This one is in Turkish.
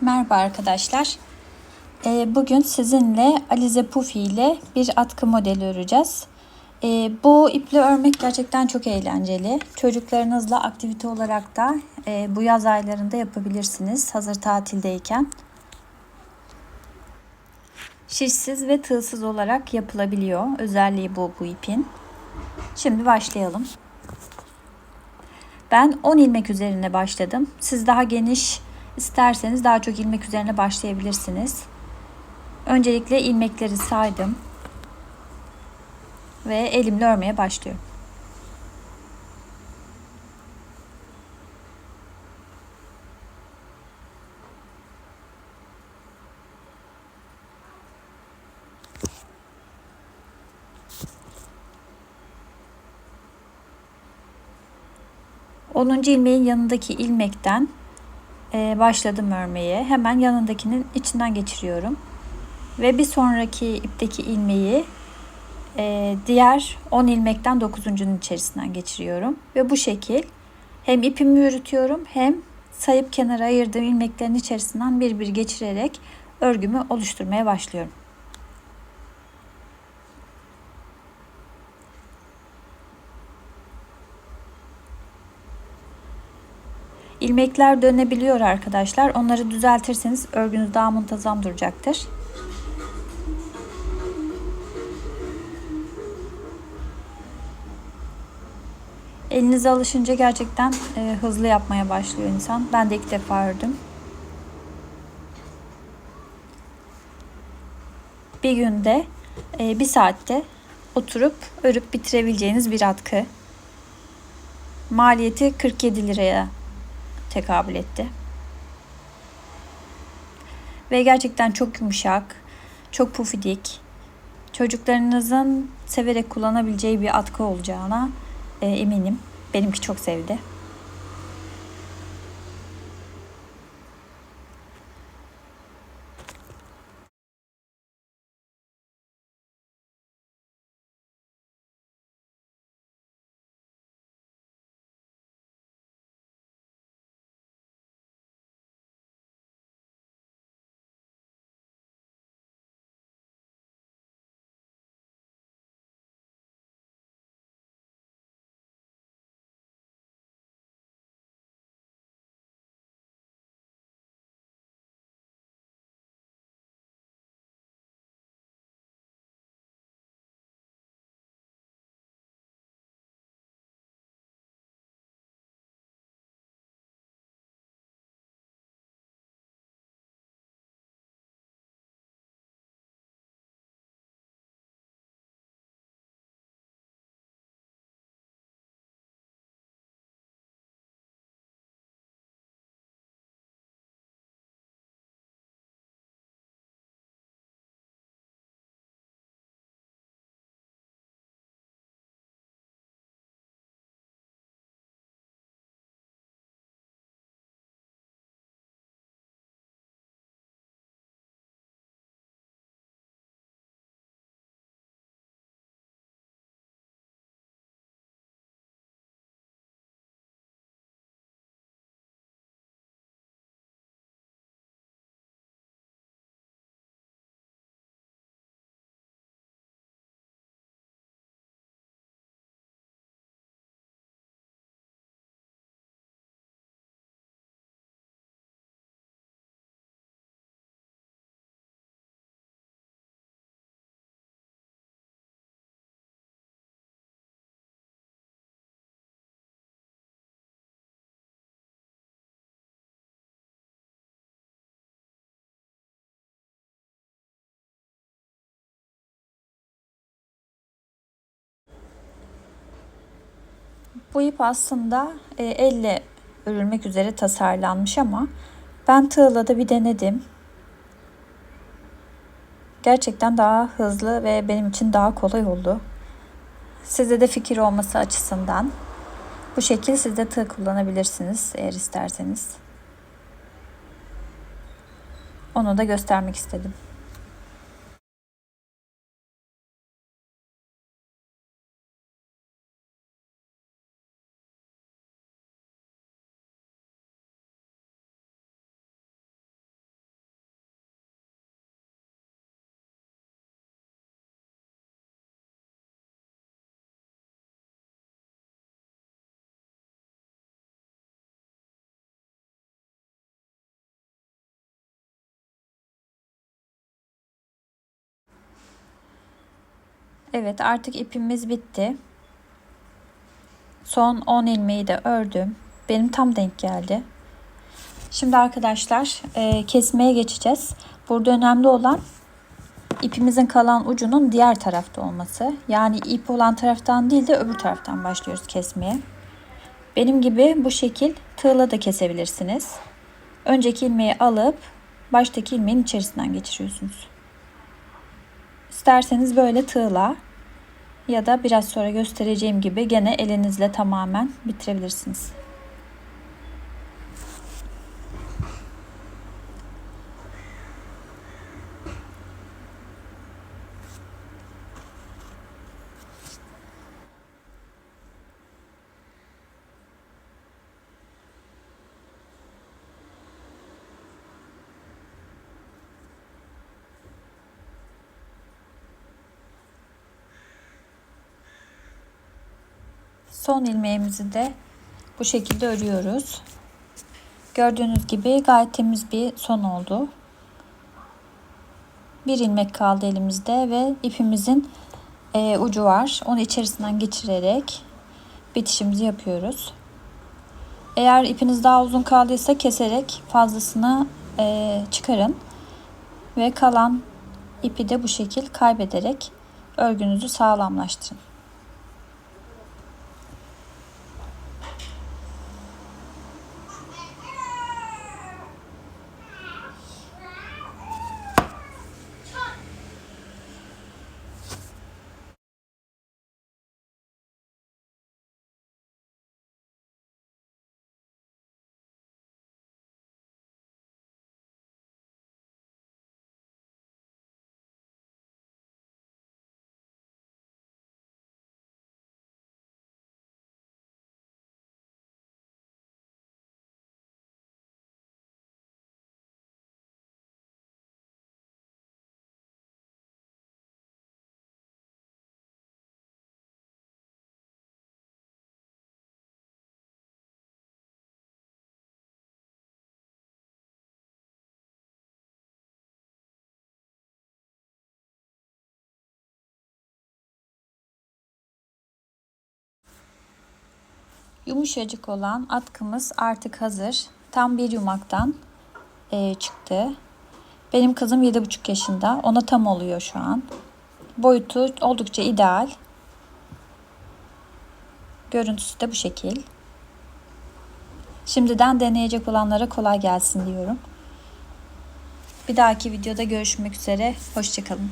Merhaba arkadaşlar. Ee, Bugün sizinle Alize Pufi ile bir atkı modeli öreceğiz. Ee, Bu iple örmek gerçekten çok eğlenceli. Çocuklarınızla aktivite olarak da e, bu yaz aylarında yapabilirsiniz hazır tatildeyken. Şişsiz ve tığsız olarak yapılabiliyor. Özelliği bu bu ipin. Şimdi başlayalım. Ben 10 ilmek üzerine başladım. Siz daha geniş isterseniz daha çok ilmek üzerine başlayabilirsiniz. Öncelikle ilmekleri saydım. Ve elimle örmeye başlıyorum. Onuncu ilmeğin yanındaki ilmekten başladım örmeye. Hemen yanındakinin içinden geçiriyorum. Ve bir sonraki ipteki ilmeği e, diğer 10 ilmekten 9.'unun içerisinden geçiriyorum. Ve bu şekil hem ipimi yürütüyorum hem sayıp kenara ayırdığım ilmeklerin içerisinden bir bir geçirerek örgümü oluşturmaya başlıyorum. İlmekler dönebiliyor arkadaşlar. Onları düzeltirseniz örgünüz daha muntazam duracaktır. Elinize alışınca gerçekten e, hızlı yapmaya başlıyor insan. Ben de ilk defa ördüm. Bir günde, e, bir saatte oturup örüp bitirebileceğiniz bir atkı. Maliyeti 47 liraya tekabül etti. Ve gerçekten çok yumuşak, çok pufidik. Çocuklarınızın severek kullanabileceği bir atkı olacağına e, eminim. Benimki çok sevdi. Bu ip aslında e, elle örülmek üzere tasarlanmış ama ben tığla da bir denedim. Gerçekten daha hızlı ve benim için daha kolay oldu. Size de fikir olması açısından bu şekil siz de tığ kullanabilirsiniz eğer isterseniz. Onu da göstermek istedim. Evet artık ipimiz bitti. Son 10 ilmeği de ördüm. Benim tam denk geldi. Şimdi arkadaşlar e, kesmeye geçeceğiz. Burada önemli olan ipimizin kalan ucunun diğer tarafta olması. Yani ip olan taraftan değil de öbür taraftan başlıyoruz kesmeye. Benim gibi bu şekil tığla da kesebilirsiniz. Önceki ilmeği alıp baştaki ilmeğin içerisinden geçiriyorsunuz. İsterseniz böyle tığla ya da biraz sonra göstereceğim gibi gene elinizle tamamen bitirebilirsiniz. Son ilmeğimizi de bu şekilde örüyoruz. Gördüğünüz gibi gayet temiz bir son oldu. Bir ilmek kaldı elimizde ve ipimizin e, ucu var. Onu içerisinden geçirerek bitişimizi yapıyoruz. Eğer ipiniz daha uzun kaldıysa keserek fazlasını e, çıkarın ve kalan ipi de bu şekil kaybederek örgünüzü sağlamlaştırın. Yumuşacık olan atkımız artık hazır. Tam bir yumaktan e, çıktı. Benim kızım 7,5 yaşında. Ona tam oluyor şu an. Boyutu oldukça ideal. Görüntüsü de bu şekil. Şimdiden deneyecek olanlara kolay gelsin diyorum. Bir dahaki videoda görüşmek üzere. Hoşçakalın.